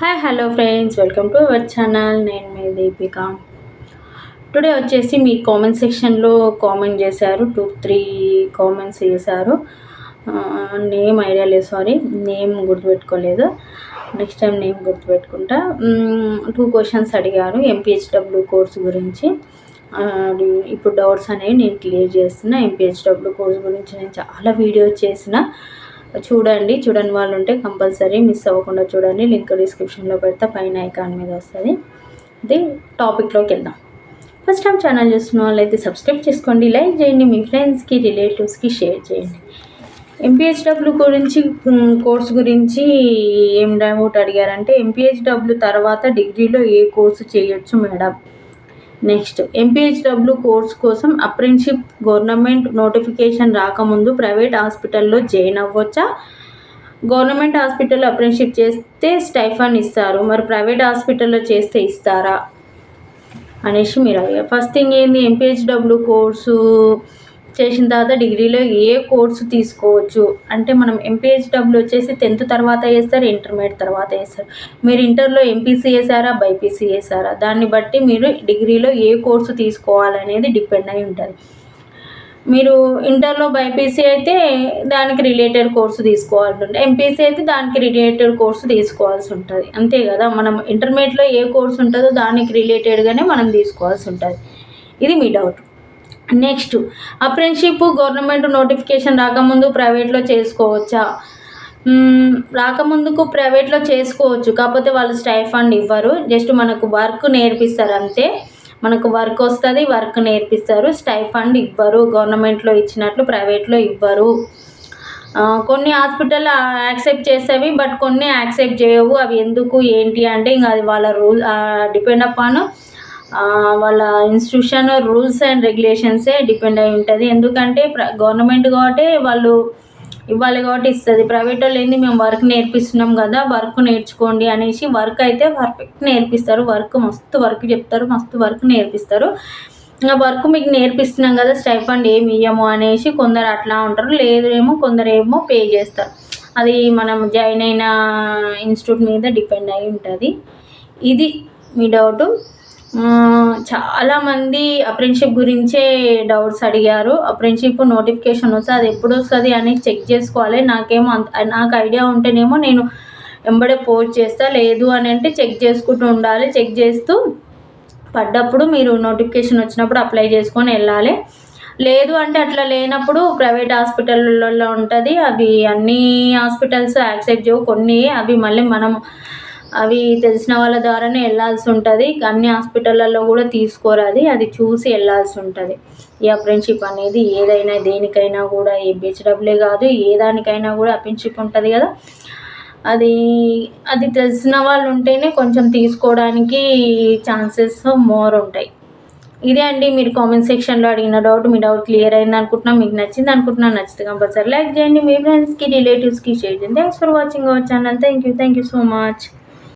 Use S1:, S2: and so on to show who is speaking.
S1: Hi hello friends welcome to our channel నేను మీ Deepika. Today వచ్చేసి మీ కామెంట్ సెక్షన్లో కామెంట్ చేశారు. టూ త్రీ కామెంట్స్ చేశారు. నేమ్ ఐడియా లేదు సారీ నేమ్ గుర్తుపెట్టుకోలేదు. నెక్స్ట్ టైం నేమ్ గుర్తుపెట్టుకుంటా. టూ క్వశ్చన్స్ అడిగారు. ఎంపీహెచ్డబ్ల్యూ కోర్స్ గురించి. ఇప్పుడు డౌట్స్ అనేవి నేను క్లియర్ చేస్తున్నా. ఎంపీహెచ్డబ్ల్యూ కోర్స్ గురించి నేను చాలా వీడియోస్ చేసిన. చూడండి చూడని వాళ్ళు ఉంటే కంపల్సరీ మిస్ అవ్వకుండా చూడండి. లింక్ డిస్క్రిప్షన్లో పెడతా పైన ఐకాన్ మీద వస్తుంది. అది టాపిక్లోకి వెళ్దాం. ఫస్ట్ టైం ఛానల్ చూస్తున్న వాళ్ళైతే సబ్స్క్రైబ్ చేసుకోండి లైక్ చేయండి మీ ఫ్రెండ్స్కి రిలేటివ్స్కి షేర్ చేయండి. ఎంపీహెచ్డబ్ల్యూ గురించి కోర్స్ గురించి ఏం డౌట్ అడిగారంటే ఎంపీహెచ్డబ్ల్యూ తర్వాత డిగ్రీలో ఏ కోర్సు చేయొచ్చు మేడం? నెక్స్ట్ ఎంపీహెచ్డబ్ల్యూ కోర్స్ కోసం అప్రెంటిషిప్ గవర్నమెంట్ నోటిఫికేషన్ రాకముందు ప్రైవేట్ హాస్పిటల్లో జాయిన్ అవ్వచ్చా? గవర్నమెంట్ హాస్పిటల్లో అప్రెంటిషిప్ చేస్తే స్టైఫన్ ఇస్తారు. మరి ప్రైవేట్ హాస్పిటల్లో చేస్తే ఇస్తారా? అనేసి మీరు అడిగారు. ఫస్ట్ థింగ్ ఏంది? ఎంపీహెచ్డబ్ల్యూ కోర్సు చేసిన తర్వాత డిగ్రీలో ఏ కోర్సు తీసుకోవచ్చు? అంటే మనం ఎంపీహెచ్డబ్ల్యూ వచ్చేసి టెన్త్ తర్వాత వేస్తారు ఇంటర్మీడియట్ తర్వాత వేస్తారు మీరు ఇంటర్లో ఎంపీసీ వేసారా బైపీసీ వేసారా దాన్ని బట్టి మీరు డిగ్రీలో ఏ కోర్సు తీసుకోవాలనేది డిపెండ్ అయి ఉంటుంది. మీరు ఇంటర్లో బైపీసీ అయితే దానికి రిలేటెడ్ కోర్సు తీసుకోవాల్సి ఉంటుంది. ఎంపీసీ అయితే దానికి రిలేటెడ్ కోర్సు తీసుకోవాల్సి ఉంటుంది. అంతే కదా? మనం ఇంటర్మీడియట్లో ఏ కోర్సు ఉంటుందో దానికి రిలేటెడ్గానే మనం తీసుకోవాల్సి ఉంటుంది. ఇది మీ doubt. Next apprenticeship government notification రాకముందు ప్రైవేట్లో చేసుకోవచ్చా? రాకముందుకు ప్రైవేట్లో చేసుకోవచ్చు. కాకపోతే వాళ్ళు స్టైఫండ్ ఇవ్వరు. జస్ట్ మనకు వర్క్ నేర్పిస్తారు అంతే. మనకు వర్క్ వస్తుంది వర్క్ నేర్పిస్తారు. స్టైఫండ్ ఇవ్వరు. గవర్నమెంట్లో ఇచ్చినట్లు ప్రైవేట్లో ఇవ్వరు. కొన్ని హాస్పిటల్ యాక్సెప్ట్ చేసేవి బట్ కొన్ని యాక్సెప్ట్ చేయవు. అవి ఎందుకు ఏంటి అంటే ఇంకా అది వాళ్ళ రూల్ డిపెండ్ అపాన్. వాళ్ళ ఇన్స్టిట్యూషన్ రూల్స్ అండ్ రెగ్యులేషన్సే డిపెండ్ అయి ఉంటుంది. ఎందుకంటే గవర్నమెంట్ కాబట్టి వాళ్ళు ఇవ్వాలి కాబట్టి ఇస్తుంది. ప్రైవేట్ వాళ్ళు ఏంది మేము వర్క్ నేర్పిస్తున్నాం కదా వర్క్ నేర్చుకోండి అనేసి వర్క్ అయితే పర్ఫెక్ట్ నేర్పిస్తారు. వర్క్ మస్తు వర్క్ చెప్తారు మస్తు వర్క్ నేర్పిస్తారు. ఇంకా వర్క్ మీకు నేర్పిస్తున్నాం కదా స్టైఫండ్ ఏమి ఇయ్యము అనేసి కొందరు అట్లా ఉంటారు. లేదు ఏమో కొందరు ఏమో పే చేస్తారు. అది మనం జాయిన్ అయిన ఇన్స్టిట్యూట్ మీద డిపెండ్ అయి ఉంటుంది. ఇది మీ డౌటు చాలామంది అప్రెంటిషిప్ గురించే డౌట్స్ అడిగారు. అప్రెంటిషిప్ నోటిఫికేషన్ వస్తే అది ఎప్పుడు వస్తుంది అని చెక్ చేసుకోవాలి. నాకేమో అంత నాకు ఐడియా ఉంటేనేమో నేను వెంబడే పోస్ట్ చేస్తా. లేదు అని అంటే చెక్ చేసుకుంటూ ఉండాలి. చెక్ చేస్తూ పడ్డప్పుడు మీరు నోటిఫికేషన్ వచ్చినప్పుడు అప్లై చేసుకొని వెళ్ళాలి. లేదు అంటే అట్లా లేనప్పుడు ప్రైవేట్ హాస్పిటల్లో ఉంటుంది. అవి అన్ని హాస్పిటల్స్ యాక్సెప్ట్ చేయవు. కొన్ని అవి మళ్ళీ మనం అవి తెలిసిన వాళ్ళ ద్వారానే వెళ్ళాల్సి ఉంటుంది. అన్ని హాస్పిటళ్ళల్లో కూడా తీసుకోరు అది అది చూసి వెళ్ళాల్సి ఉంటుంది. ఈ అప్రెంటిషిప్ అనేది ఏదైనా దేనికైనా కూడా ఏ బీహెచ్డబ్ల్యూ కాదు ఏ దానికైనా కూడా అప్రెంటిషిప్ ఉంటుంది కదా. అది అది తెలిసిన వాళ్ళు ఉంటేనే కొంచెం తీసుకోవడానికి ఛాన్సెస్ మోర్ ఉంటాయి. ఇదే అండి. మీరు కామెంట్ సెక్షన్లో అడిగిన డౌట్ మీ డౌట్ క్లియర్ అయింది అనుకుంటున్నా. మీకు నచ్చింది అనుకుంటున్నా. నచ్చితే కంపల్సరీ లైక్ చేయండి. మీ ఫ్రెండ్స్కి రిలేటివ్స్కి షేర్ చేయండి. Thanks for watching our channel thank you thank you so much